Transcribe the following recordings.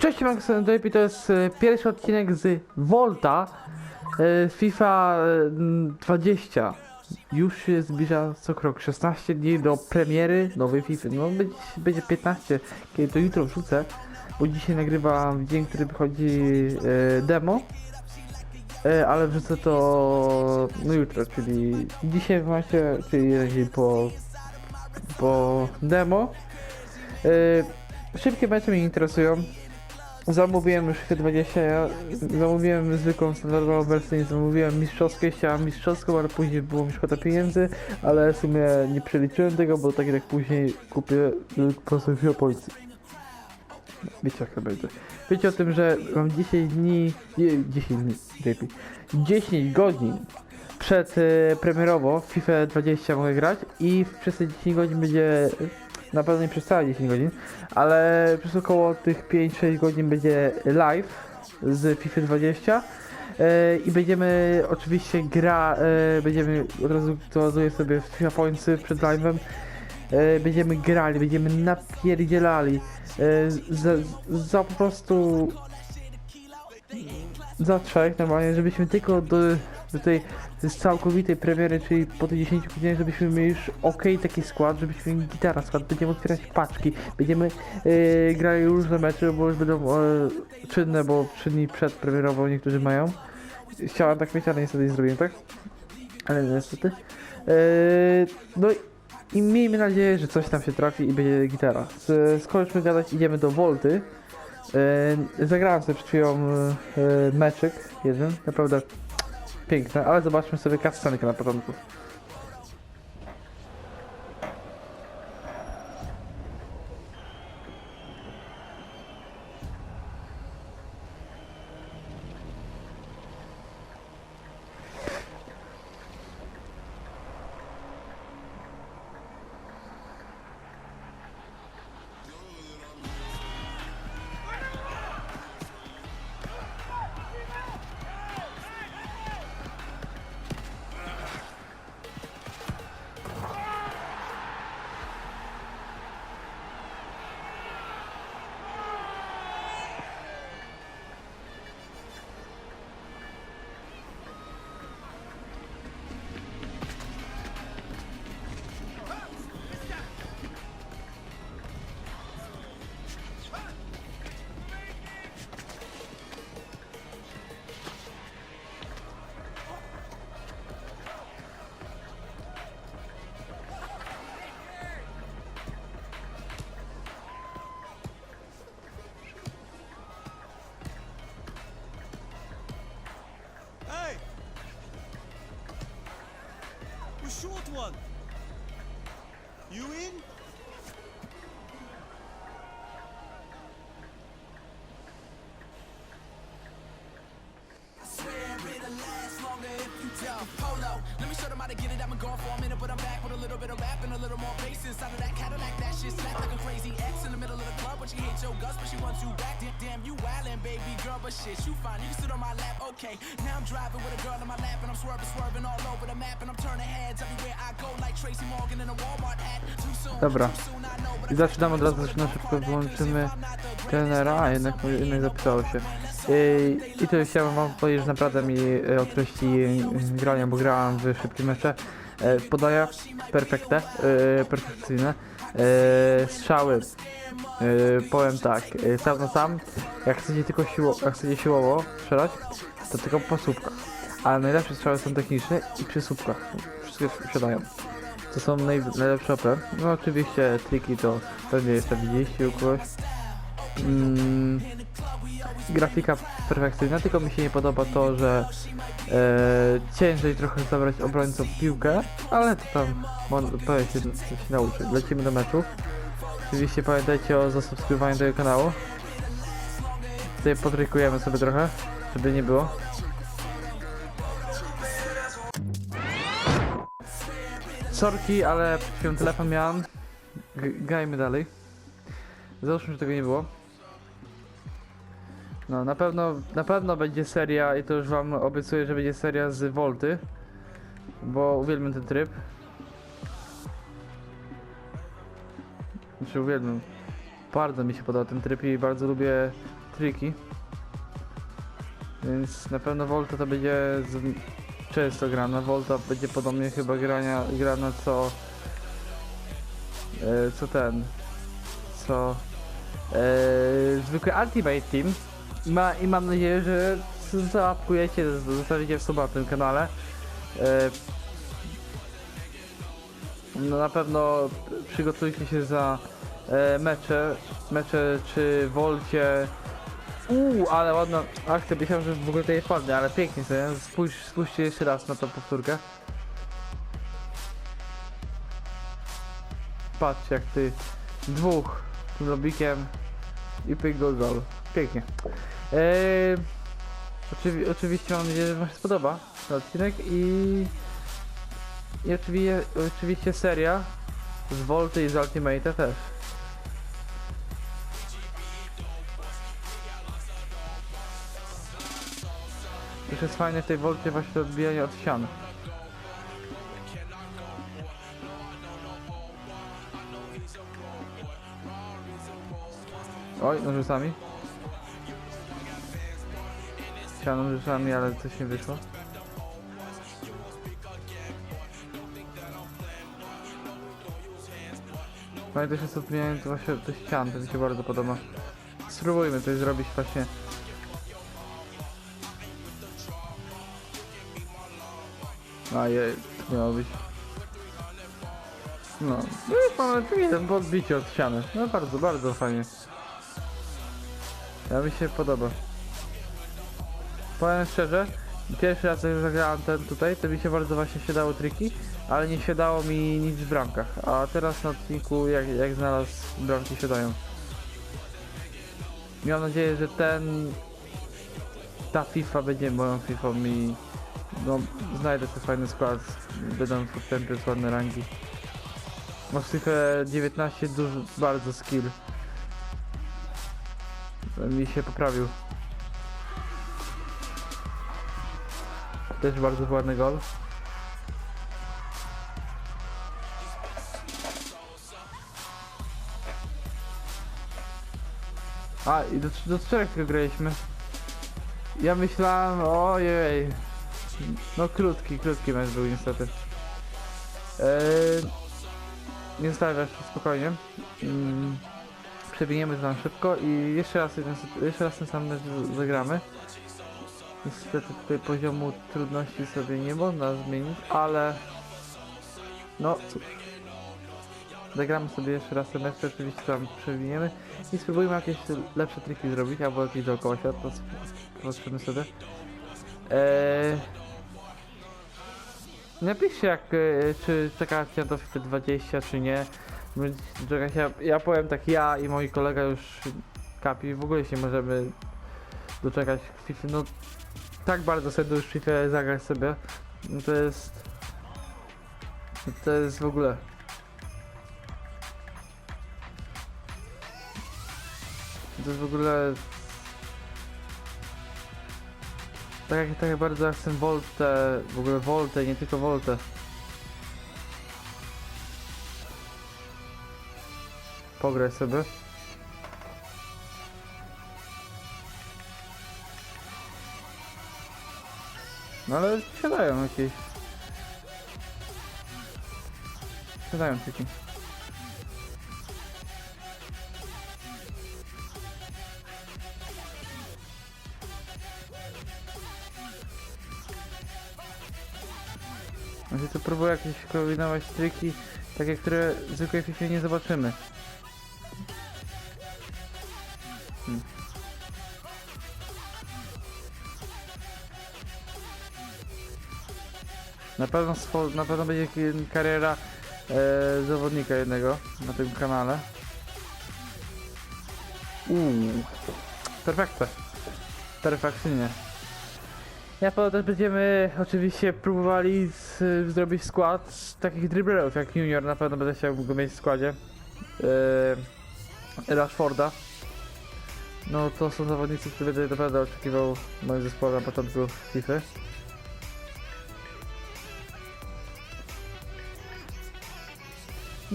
Cześć, Max Dopi, to jest e, pierwszy odcinek z Volta e, FIFA e, 20. Już się zbliża co krok 16 dni do premiery nowej FIFA. No będzie, będzie 15, kiedy to jutro wrzucę, bo dzisiaj nagrywam dzień, który wychodzi e, demo. E, ale wrzucę to no jutro, czyli dzisiaj w momencie, czyli jeden po, po demo. E, szybkie mecze mnie interesują. Zamówiłem już FIFA 20, ja zamówiłem zwykłą standardową wersję, nie zamówiłem mistrzowskie, chciałem mistrzowską, ale później było mi szkoda pieniędzy, ale w sumie nie przeliczyłem tego, bo tak jak później kupię y, po prostu FIFA Polsce. Wiecie jak to będzie. Wiecie o tym, że mam 10 dni, nie, 10 dni, lepiej, 10 godzin przed e, premierowo w FIFA 20 mogę grać i przez te 10 godzin będzie, na pewno nie przez całe 10 godzin, ale przez około tych 5-6 godzin będzie live z FIFA 20 e, i będziemy oczywiście gra, e, będziemy od razu to ładuję sobie w FIFA Pointsy przed live'em. E, będziemy grali, będziemy napierdzielali za, za po prostu za trzech normalnie, żebyśmy tylko do, do tej z całkowitej premiery, czyli po tych 10 godzinach, żebyśmy mieli już ok taki skład, żebyśmy gitara skład, będziemy otwierać paczki, będziemy e, grali różne mecze, bo już będą e, czynne, bo 3 dni przed premierową niektórzy mają. Chciałem tak mieć, ale niestety nie zrobiłem tak. Ale niestety. E, no i miejmy nadzieję, że coś tam się trafi i będzie gitara. Skończmy gadać, idziemy do Volty. E, zagrałem sobie przed chwilą meczyk jeden, naprawdę piękne, ale zobaczmy sobie cutscenkę na początku. The short one! You she hates your guts, but she wants you back. Damn, you wildin', baby girl, but shit, you fine. You can sit on my lap, okay. Now I'm driving with a girl on my lap, and I'm swerving, swerving all over the map, and I'm turning heads everywhere I go, like Tracy Morgan in a Walmart hat. Too soon, Dobra. too soon, I know, but I zaczynamy od razu, na szybko wyłączymy trenera, a jednak, jednak zapisało się. I, I to chciałem wam powiedzieć, że naprawdę mi e, o treści e, grania, bo grałem w szybkie mecze. E, Podaję perfekte, e, perfekcyjne. E, Strzały. E, Powiem tak, e, sam na sam, jak chcecie tylko siło, jak chcecie siłowo strzelać, to tylko po słupkach. Ale najlepsze strzały są techniczne i przy słupkach. Wszystkie wsiadają. To są naj, najlepsze OP. No oczywiście triki to pewnie jeszcze widzieliście u kogoś. Mm, grafika perfekcyjna, tylko mi się nie podoba to, że e, ciężej trochę zabrać obrońcom piłkę, ale to tam powiem się, to się nauczy. Lecimy do meczu. Oczywiście pamiętajcie o zasubskrybowaniu tego kanału. Tutaj podrykujemy sobie trochę, żeby nie było. Sorki, ale przed telefon miałem. G- dalej. Załóżmy, że tego nie było. No, na pewno, na pewno będzie seria i to już wam obiecuję, że będzie seria z Volty. Bo uwielbiam ten tryb. Znaczy uwielbiam. Bardzo mi się podoba ten tryb i bardzo lubię triki. Więc na pewno Volta to będzie z, często grana. Volta będzie podobnie chyba grania, grana co e, co ten co e, zwykły Ultimate Team Ma, i mam nadzieję, że z- zaapkujecie, z- zostawicie w suba na tym kanale. E, no na pewno przygotujcie się za e, mecze, mecze czy Wolcie. Uuu, ale ładna akcja, myślałem, że w ogóle to nie padnie, ale pięknie sobie. Spójrz, spójrzcie jeszcze raz na tą powtórkę. Patrzcie jak ty dwóch tym lobikiem i pyk go gol. Pięknie. Eee, oczywi oczywiście mam nadzieję, że wam się spodoba ten odcinek i i oczywiście, oczywiście seria z Volty i z Ultimate'a też. Też jest fajne w tej Volcie właśnie odbijanie od ścian. Oj, nożycami. Chciałem nożycami, ale coś nie wyszło. Fajnie też jest odbijanie to właśnie do ścian, to mi się bardzo podoba. Spróbujmy coś zrobić właśnie. A je, to miało być. No, no mamy jeden po odbiciu od ściany. No bardzo, bardzo fajnie. Ja mi się podoba. Powiem szczerze, pierwszy raz jak zagrałem ten tutaj, to mi się bardzo właśnie siadało triki, ale nie siadało mi nic w bramkach. A teraz na odcinku jak, jak znalazł bramki siadają. Miałem nadzieję, że ten ta FIFA będzie moją FIFA i no, znajdę ten fajny skład, będą w z ładne rangi. W FIFA 19 dużo, bardzo skill. Mi się poprawił. Też bardzo ładny gol. A, i do, do czterech tylko graliśmy. Ja myślałem, ojej. No krótki, krótki mecz był niestety. Eee, nie zostawiasz spokojnie. Mm, przewiniemy to tam szybko i jeszcze raz, jeszcze raz ten sam mecz zagramy. Niestety tutaj poziomu trudności sobie nie można zmienić, ale no cóż. Zagramy sobie jeszcze raz mecz, oczywiście tam przewiniemy i spróbujmy jakieś lepsze triki zrobić, albo jakieś dookoła świata, patrzymy sobie. Eee... Napiszcie jak, e, czy czekacie na to FIFA 20 czy nie. Ja, ja powiem tak, ja i moi kolega już kapi, w ogóle się możemy doczekać FIFA, no tak bardzo sobie już FIFA zagrać sobie, no to jest, to jest w ogóle To jest w ogóle... Tak jak, tak jak bardzo jak chcę Voltę, w ogóle Voltę, nie tylko Voltę. Pograj sobie. No ale siadają jakieś. Siadają tyki. Może tu próbuję jakieś kombinować triki, takie, które w zwykłej FIFA nie zobaczymy. Pewno, na pewno będzie ki- kariera e, zawodnika jednego na tym kanale. Uuu, perfekte. Perfekcyjnie. Ja pewno też będziemy oczywiście próbowali z, zrobić skład z takich dribblerów jak Junior, na pewno będę chciał go mieć w składzie. Yy, Rashforda. No to są zawodnicy, które będę naprawdę oczekiwał w moim zespole na początku FIFA.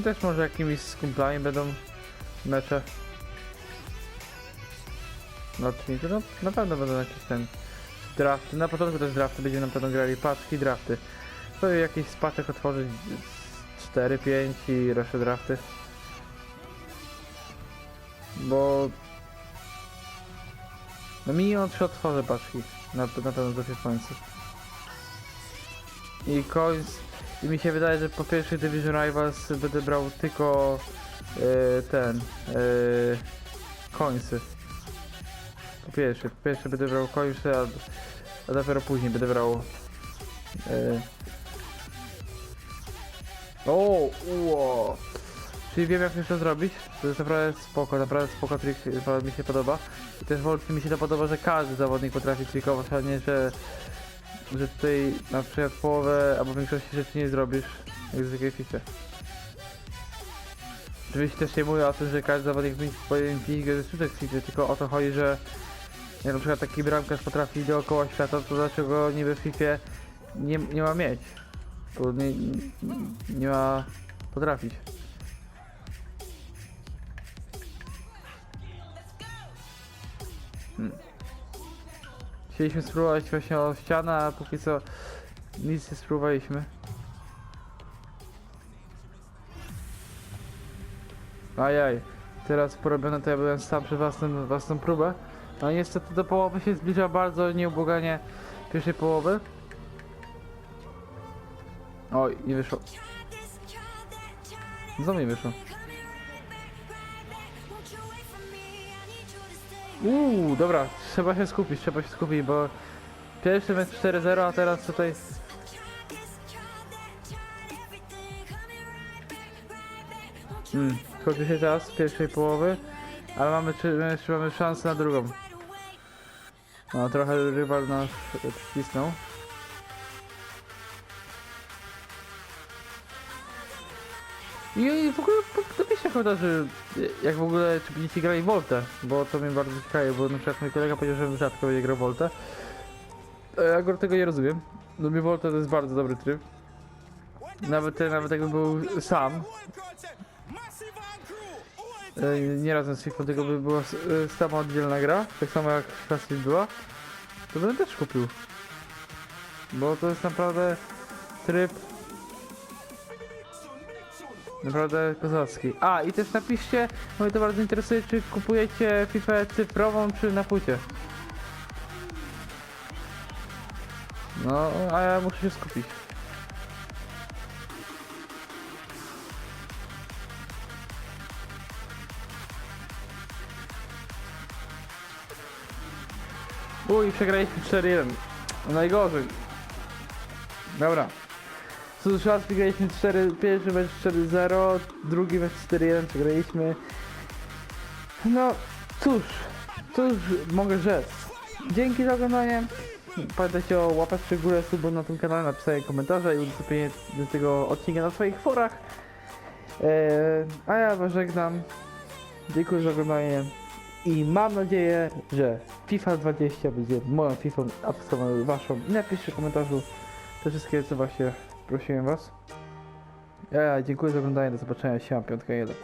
Też może jakimiś z kumplami będą mecze. na odcinku, no na pewno będą jakieś ten drafty. Na początku też drafty, będziemy na pewno grali paczki, drafty. To jakiś z paczek otworzyć 4-5 i resztę drafty. Bo... No minimum 3 otworzę paczki, na, na pewno do końców. I coins, i mi się wydaje, że po pierwszej Division Rivals będę brał tylko e, ten, e, coinsy. Po pierwsze, po pierwsze będę brał coinsy, a, a dopiero później będę brał e, o, uo. Czyli wiem jak już to zrobić. To jest naprawdę spoko, naprawdę spoko trik, naprawdę mi się podoba. I też Volt mi się to podoba, że każdy zawodnik potrafi trikować, a nie, że, że tutaj na przykład połowę albo większości rzeczy nie zrobisz, jak w zwykłej FIFA. Oczywiście też nie mówię o tym, że każdy zawodnik powinien pić sztuczek w FIFA, tylko o to chodzi, że jak na przykład taki bramkarz potrafi dookoła świata, to dlaczego niby w FIFA nie, nie ma mieć? Bo nie, nie ma potrafić. Hmm. Chcieliśmy spróbować właśnie o ścianę, a póki co nic nie spróbowaliśmy. Ajaj, teraz porobione to ja byłem sam przy własnym, własną próbę. No niestety do połowy się zbliża bardzo nieubłaganie pierwszej połowy. Oj, nie wyszło. Znowu nie wyszło. Uuu, dobra, trzeba się skupić, trzeba się skupić, bo pierwszy mecz 4-0, a teraz tutaj... Hmm, kończy się czas pierwszej połowy, ale mamy, jeszcze mamy szansę na drugą. No, trochę rywal nas przycisnął. I w ogóle po- napiszcie w komentarzu, jak w ogóle, czy będziecie grali Volta, bo to mnie bardzo ciekawi, bo na przykład mój kolega powiedział, że rzadko będzie grał Volta. A Ja akurat tego nie rozumiem. Dla mnie Volta to jest bardzo dobry tryb. Nawet, nawet jakby był sam, e, nie razem z FIFA, tylko by była e, sama oddzielna gra, tak samo jak Classic była, to bym też kupił. Bo to jest naprawdę tryb Naprawdę kozacki. A i też napiszcie, bo mnie to bardzo interesuje, czy kupujecie FIFA cyfrową, czy na płycie. No, a ja muszę się skupić. Uj, przegraliśmy 4-1. Najgorzej. Dobra. Cóż, raz wygraliśmy 4, pierwszy mecz 4-0, drugi mecz 4-1 przegraliśmy. No, cóż, cóż mogę rzec. Dzięki za oglądanie. Pamiętajcie o łapeczce w górę, subu na tym kanale, napisanie komentarza i udostępnienie tego odcinka na swoich forach. Eee, a ja was żegnam. Dziękuję za oglądanie. I mam nadzieję, że FIFA 20 będzie moją FIFA, a waszą. Napiszcie w komentarzu te wszystkie co właśnie prosiłem was. Ja dziękuję za oglądanie, do zobaczenia, siema, piątka 1.